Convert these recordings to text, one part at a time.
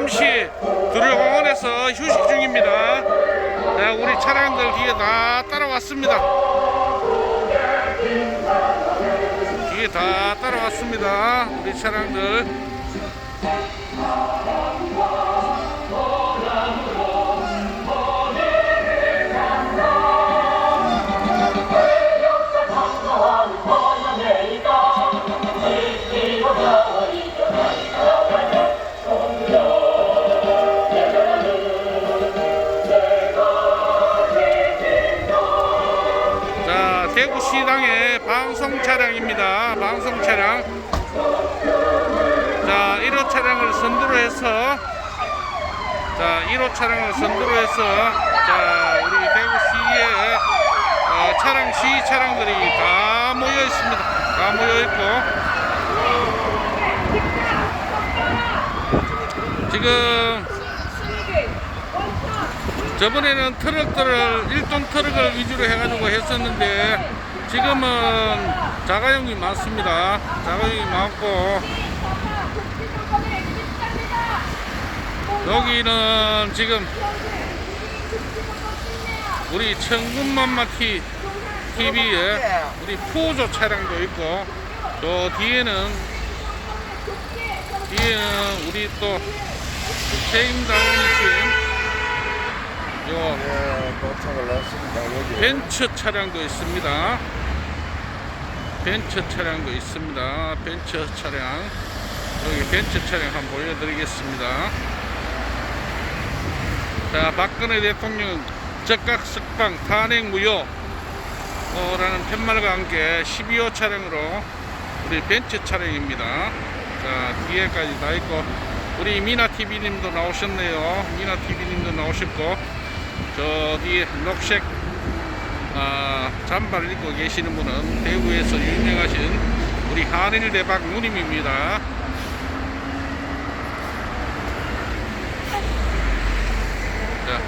잠시 두려공원에서 휴식 중입니다. 자, 우리 차량들 뒤에 다 따라왔습니다. 뒤에 다 따라왔습니다. 우리 차량들. 대구시당의 방송 차량입니다. 방송 차량. 자, 1호 차량을 선두로 해서 자, 1호 차량을 선두로 해서 자, 우리 대구시의 어, 차량 시 차량들이 다 모여 있습니다. 다 모여 있고 지금 저번에는 트럭들을 1톤 트럭을 위주로 해가지고 했었는데 지금은 자가용이 많습니다. 자가용이 많고 여기는 지금 우리 천군만마 티 TV에 우리 푸조 차량도 있고 저 뒤에는 뒤에는 우리 또 책임당원이신 요 예, 도착을 했습니다. 여기. 벤츠 차량도 있습니다. 벤츠 차량도 있습니다. 벤츠 차량. 여기 벤츠 차량 한번 보여드리겠습니다. 자, 박근혜 대통령 적각 석방 탄핵 무효 어, 라는 팻말과 함께 12호 차량으로 우리 벤츠 차량입니다. 자, 뒤에까지 다 있고 우리 미나 TV님도 나오셨네요. 미나 TV님도 나오셨고 저 뒤에 녹색 아, 잠바를 입고 계시는 분은 대구에서 유명하신 우리 한일 대박 누님입니다. 자,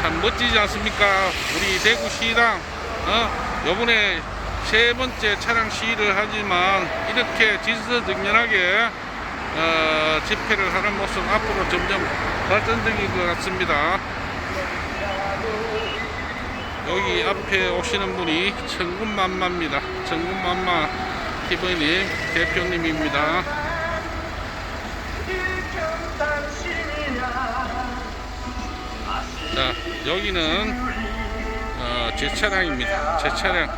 참 멋지지 않습니까? 우리 대구시당 어? 요번에 세 번째 차량 시위를 하지만 이렇게 지서정연하게 어, 집회를 하는 모습 앞으로 점점 발전적인 것 같습니다. 여기 앞에 오시는 분이 천군만마입니다. 천군만마 TV님 대표님입니다. 자, 여기는 어, 제 차량입니다. 제 차량.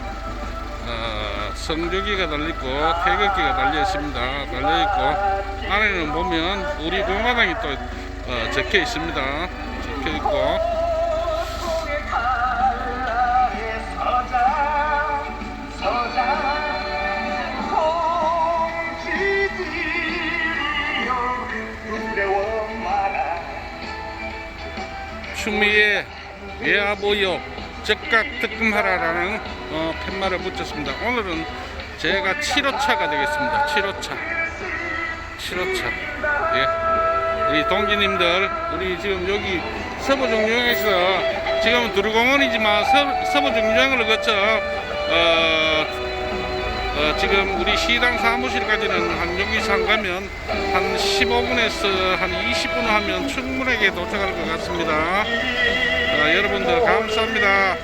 어, 성조기가 달려있고 태극기가 달려 있습니다. 달려 있고 안에는 보면 우리 공화당이 또 어, 적혀 있습니다. 적혀 있고 추미애 외화보여 적각 특검하라라는 어, 팻말을 붙였습니다. 오늘은 제가 7호차가 되겠습니다. 7호차. 7호차. 예. 우리 동지님들, 우리 지금 여기 서부정류장에서 지금은 두루공원이지만 서, 서부정류장을 거쳐 어, 어, 지금 우리 시당 사무실까지는 한 여기서 가면 한 15분에서 한 20분 하면 충분하게 도착할 것 같습니다. 어, 여러분들 감사합니다.